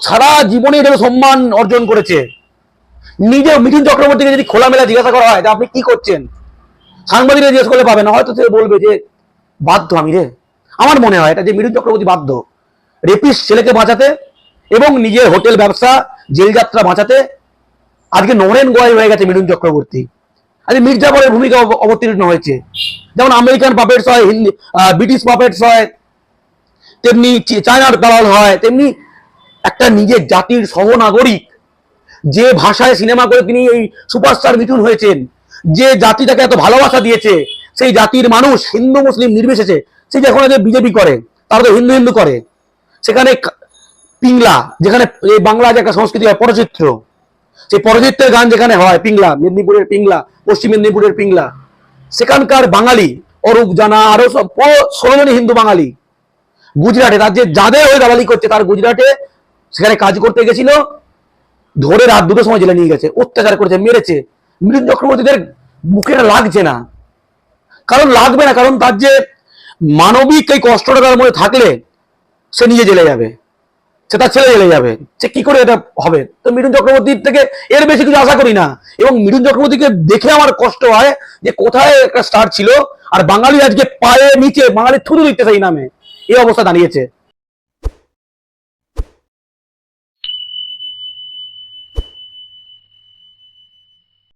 সারা জীবনে এটা সম্মান অর্জন করেছে। নিজে মিঠুন চক্রবর্তীকে যদি খোলামেলা জিজ্ঞাসা করা হয় আপনি কি করছেন? সাংবাদিকরা জিজ্ঞেস করলে পাবে না, হয়তো সে বলবে যে, বাধ্য আমি রে। আমার মনে হয় এটা যে মিঠুন চক্রবর্তী বাধ্য। রেপিস ছেলেকে বাঁচাতে এবং নিজের হোটেল ব্যবসা জেল যাত্রা বাঁচাতে। আজকে নরেন গোয়াই হয়ে গেছে মিঠুন চক্রবর্তী। আজকে মির্জাপুরের ভূমিকা অবতীর্ণ হয়েছে। যেমন আমেরিকান পাপেটস হয়, হিন্দি ব্রিটিশ পাপেটস হয়, তেমনি চায়নার দালাল হয়, তেমনি একটা নিজের জাতির সহনাগরিক যে ভাষায় সিনেমা করে তিনি এই সুপারস্টার মিঠুন হয়েছেন, যে জাতি তাকে এত ভালোবাসা দিয়েছে, সেই জাতির মানুষ হিন্দু মুসলিম নির্বিশেষে সে যখন বিজেপি করে, তারা তো হিন্দু হিন্দু করে। সেখানে পিংলা, যেখানে বাংলা যে একটা সংস্কৃতি হয়, পরচিত্র, সেই পরচিত্রের গান যেখানে হয়, পিংলা, মেদিনীপুরের পিংলা, পশ্চিম মেদিনীপুরের পিংলা, সেখানকার বাঙালি, অরূপ, জানা, আরও সব ষোলো হিন্দু বাঙালি। গুজরাটে রাজ্যে যাদের হয়ে দালালি করছে, তার গুজরাটে সেখানে কাজ করতে গেছিল, ধরে রাত দুটোর সময় জেলে নিয়ে গেছে, অত্যাচার করেছে, মেরেছে। মিলিন চক্রবর্তীদের মুখে লাগছে না। কারণ লাগবে না, কারণ তার যে মানবিক এই কষ্টটা তার মধ্যে থাকলে সে নিজে জেলে যাবে, সে তার ছেলে জেলে যাবে। সে কি করে এটা হবে? তো মিঠুন চক্রবর্তীর থেকে এর বেশি কিছু আশা করি না। এবং মিঠুন চক্রবর্তীকে দেখে আমার কষ্ট হয় যে কোথায় একটা স্টার ছিল, আর বাঙালি আজকে পায়ে নিচে, বাঙালি থুতু দিতে সেই নামে, এই অবস্থা দাঁড়িয়েছে।